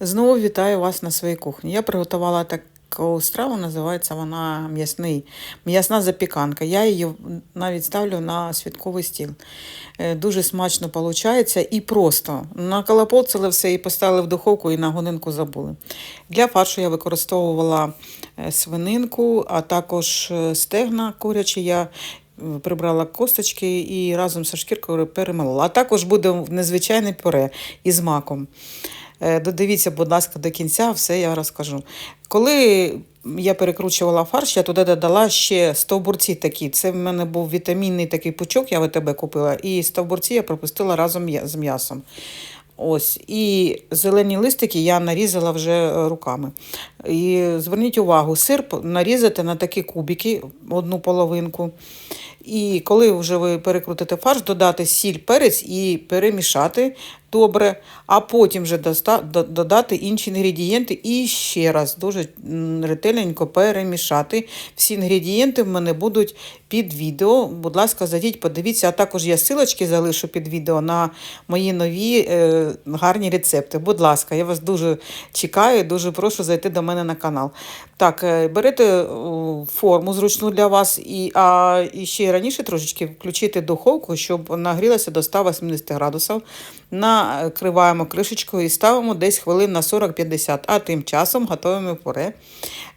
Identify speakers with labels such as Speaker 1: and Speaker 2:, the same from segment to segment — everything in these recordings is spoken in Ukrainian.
Speaker 1: Знову вітаю вас на своїй кухні. Я приготувала таку страву, називається вона м'ясний, м'ясна запіканка. Я її навіть ставлю на святковий стіл. Е, Дуже смачно виходить і просто. Наколополцили все і поставили в духовку і на годинку забули. Для фаршу я використовувала е, свининку, а також е, стегна курячі. Я прибрала косточки і разом зі шкіркою перемолола. А також буде незвичайне пюре із маком. Е, Додивіться, будь ласка, до кінця, все я розкажу. Коли я перекручувала фарш, я туди додала ще стовбурці такі. Це в мене був вітамінний такий пучок, я в тебе купила, і стовбурці я пропустила разом з м'ясом. Ось, і зелені листики я нарізала вже е, руками. І зверніть увагу, сир нарізати на такі кубики, одну половинку. І коли вже ви перекрутите фарш, додати сіль, перець і перемішати добре, а потім вже додати інші інгредієнти і ще раз дуже ретельненько перемішати. Всі інгредієнти в мене будуть під відео. Будь ласка, зайдіть, подивіться, а також я силочки залишу під відео на мої нові е, гарні рецепти. Будь ласка, я вас дуже чекаю, дуже прошу зайти до мене на канал. Так, е, берете е, форму зручну для вас, і, а і ще раніше трошечки включити духовку, щоб нагрілася до 180 градусів. Накриваємо кришечкою і ставимо десь хвилин на 40-50, а тим часом готуємо пюре.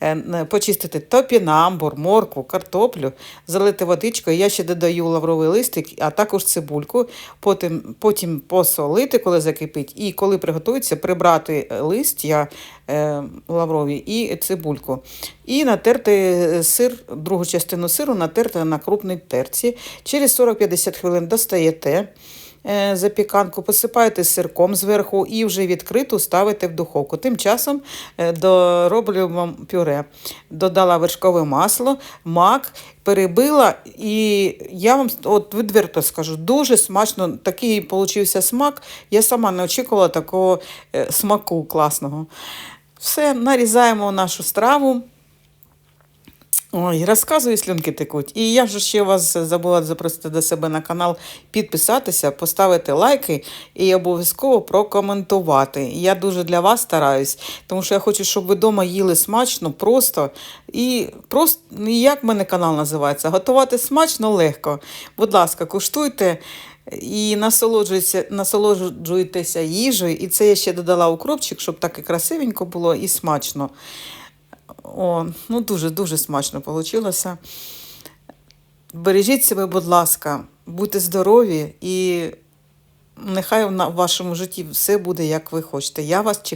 Speaker 1: Е, Почистити топінамбур, моркву, картоплю, залити водичкою. Я ще додаю лавровий листик, а також цибульку. Потім, потім посолити, коли закипить. І коли приготується, прибрати листя е, лаврові і цибульку. І натерти е, сир, другу частину сиру натерти на крупній терці. Через 40-50 хвилин достаєте запіканку, посипаєте сирком зверху і вже відкриту ставите в духовку. Тим часом е, дороблю вам пюре. Додала вершкове масло, мак, перебила, і я вам от відверто скажу, дуже смачно такий получився смак. Я сама не очікувала такого е, смаку класного. Все, нарізаємо нашу страву. Ой, розказую, слюнки текуть. І я ж ще вас забула запросити до себе на канал підписатися, поставити лайки і обов'язково прокоментувати. Я дуже для вас стараюсь, тому що я хочу, щоб ви вдома їли смачно, просто і просто як в мене канал називається? Готувати смачно легко. Будь ласка, куштуйте. І насолоджуйтеся, насолоджуйтеся їжею. І це я ще додала укропчик, щоб так і красивенько було і смачно. О, ну дуже-дуже смачно вийшло. Бережіть себе, будь ласка, будьте здорові і нехай в вашому житті все буде, як ви хочете. Я вас чекаю.